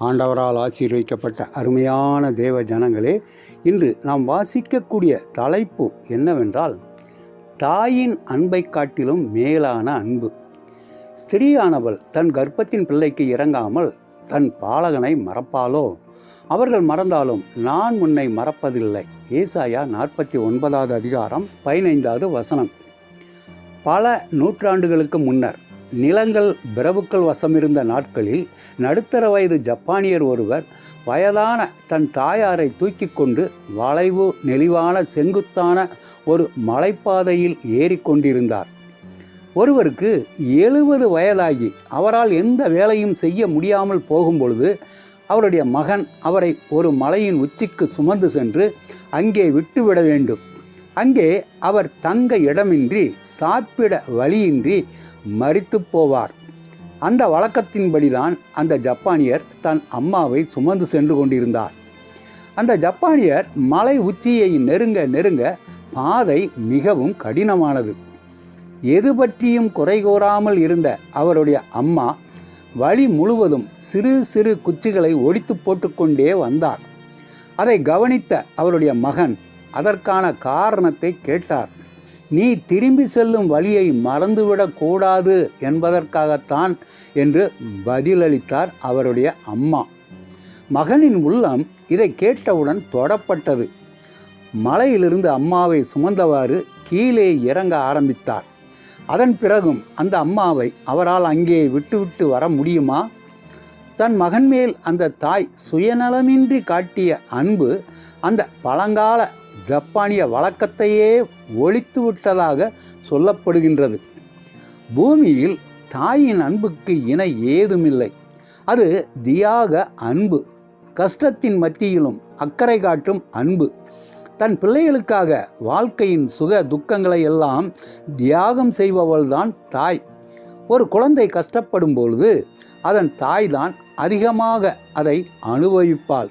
ஆண்டவரால் ஆசீர்வதிக்கப்பட்ட அருமையான தேவ ஜனங்களே இன்று நாம் வாசிக்கக்கூடிய தலைப்பு என்னவென்றால் தாயின் அன்பை காட்டிலும் மேலான அன்பு. ஸ்திரீயானவள் தன் கர்ப்பத்தின் பிள்ளைக்கு இறங்காமல் தன் பாலகனை மறப்பாலோ அவர்கள் மறந்தாலும் நான் உன்னை மறப்பதில்லை. ஏசாயா நாற்பத்தி ஒன்பதாவது அதிகாரம் பதினைந்தாவது வசனம். பல நூற்றாண்டுகளுக்கு முன்னர் நிலங்கள் பிரபுக்கள் வசமிருந்த நாட்களில் நடுத்தர வயது ஜப்பானியர் ஒருவர் வயதான தன் தாயாரை தூக்கி கொண்டு வளைவு நெளிவான செங்குத்தான ஒரு மலைப்பாதையில் ஏறிக்கொண்டிருந்தார் ஒருவருக்கு எழுபது வயதாகி அவரால் எந்த வேலையும் செய்ய முடியாமல் போகும் பொழுது அவருடைய மகன் அவரை ஒரு மலையின் உச்சிக்கு சுமந்து சென்று அங்கே விட்டுவிட வேண்டும். அங்கே அவர் தங்க இடமின்றி சாப்பிட வழியின்றி மறித்து போவார். அந்த வழக்கத்தின்படிதான் அந்த ஜப்பானியர் தன் அம்மாவை சுமந்து சென்று கொண்டிருந்தார். அந்த ஜப்பானியர் மலை உச்சியை நெருங்க நெருங்க பாதை மிகவும் கடினமானது. எது பற்றியும் குறைகூறாமல் இருந்த அவருடைய அம்மா வழி முழுவதும் சிறு சிறு குச்சிகளை ஒடித்து போட்டுக்கொண்டே வந்தார் அதை கவனித்த அவருடைய மகன் அதற்கான காரணத்தை கேட்டார். நீ திரும்பி செல்லும் வழியை மறந்துவிடக் கூடாது என்பதற்காகத்தான் என்று பதிலளித்தார் அவருடைய அம்மா. மகனின் உள்ளம் இதை கேட்டவுடன் தொடப்பட்டது. மலையிலிருந்து அம்மாவை சுமந்தவாறு கீழே இறங்க ஆரம்பித்தார். அதன் பிறகும் அந்த அம்மாவை அவரால் அங்கே விட்டுவிட்டு வர முடியுமா? தன் மகன் மேல் அந்த தாய் சுயநலமின்றி காட்டிய அன்பு அந்த பழங்கால ஜப்பானிய வழக்கத்தையே ஒழித்து விட்டதாக சொல்லப்படுகின்றது. பூமியில் தாயின் அன்புக்கு இணை ஏதுமில்லை. அது தியாக அன்பு கஷ்டத்தின் மத்தியிலும் அக்கறை காட்டும் அன்பு. தன் பிள்ளைகளுக்காக வாழ்க்கையின் சுக துக்கங்களை எல்லாம் தியாகம் செய்பவள்தான் தாய். ஒரு குழந்தை கஷ்டப்படும் பொழுது அதன் தாய்தான் அதிகமாக அதை அனுபவிப்பாள்.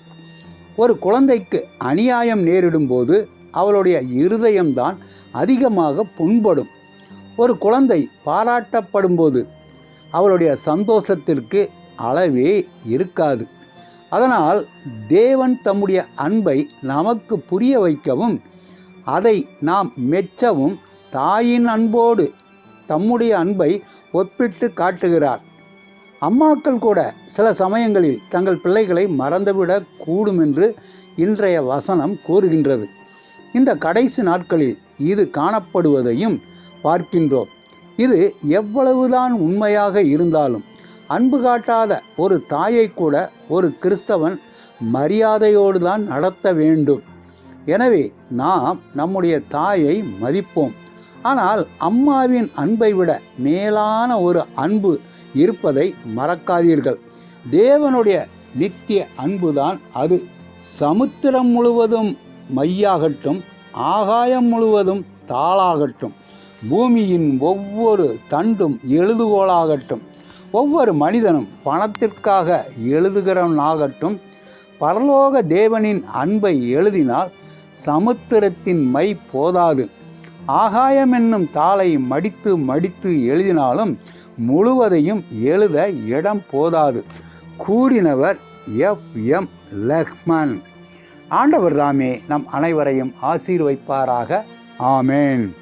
ஒரு குழந்தைக்கு அநியாயம் நேரிடும் போது அவளுடைய இருதயம்தான் அதிகமாக புண்படும். ஒரு குழந்தை பாராட்டப்படும் போது அவளுடைய சந்தோஷத்திற்கு அளவே இருக்காது. அதனால் தேவன் தம்முடைய அன்பை நமக்கு புரிய வைக்கவும் அதை நாம் மெச்சவும் தாயின் அன்போடு தம்முடைய அன்பை ஒப்பிட்டு காட்டுகிறார். அம்மாக்கள் கூட சில சமயங்களில் தங்கள் பிள்ளைகளை மறந்துவிடக் கூடும் என்று இன்றைய வசனம் கூறுகின்றது. இந்த கடைசி நாட்களில் இது காணப்படுவதையும் பார்க்கின்றோம். இது எவ்வளவுதான் உண்மையாக இருந்தாலும் அன்பு காட்டாத ஒரு தாயை கூட ஒரு கிறிஸ்தவன் மரியாதையோடு தான் நடத்த வேண்டும். எனவே நாம் நம்முடைய தாயை மதிப்போம். ஆனால் அம்மாவின் அன்பை விட மேலான ஒரு அன்பு இருப்பதை மறக்காதீர்கள். தேவனுடைய நித்திய அன்புதான் அது. சமுத்திரம் முழுவதும் மையாகட்டும் ஆகாயம் முழுவதும் தாளாகட்டும். பூமியின் ஒவ்வொரு தண்டும் எழுதுகோளாகட்டும். ஒவ்வொரு மனிதனும் பணத்திற்காக எழுதுகிறவனாகட்டும். பரலோக தேவனின் அன்பை எழுதினால் சமுத்திரத்தின் மை போதாது. ஆகாயம் என்னும் தாளை மடித்து மடித்து எழுதினாலும் முழுவதையும் எழுத இடம் போதாது. கூறினவர் எஃப். எம். லக்மன் ஆண்டவர் தாமே நம் அனைவரையும் ஆசீர்வைப்பாராக. ஆமேன்.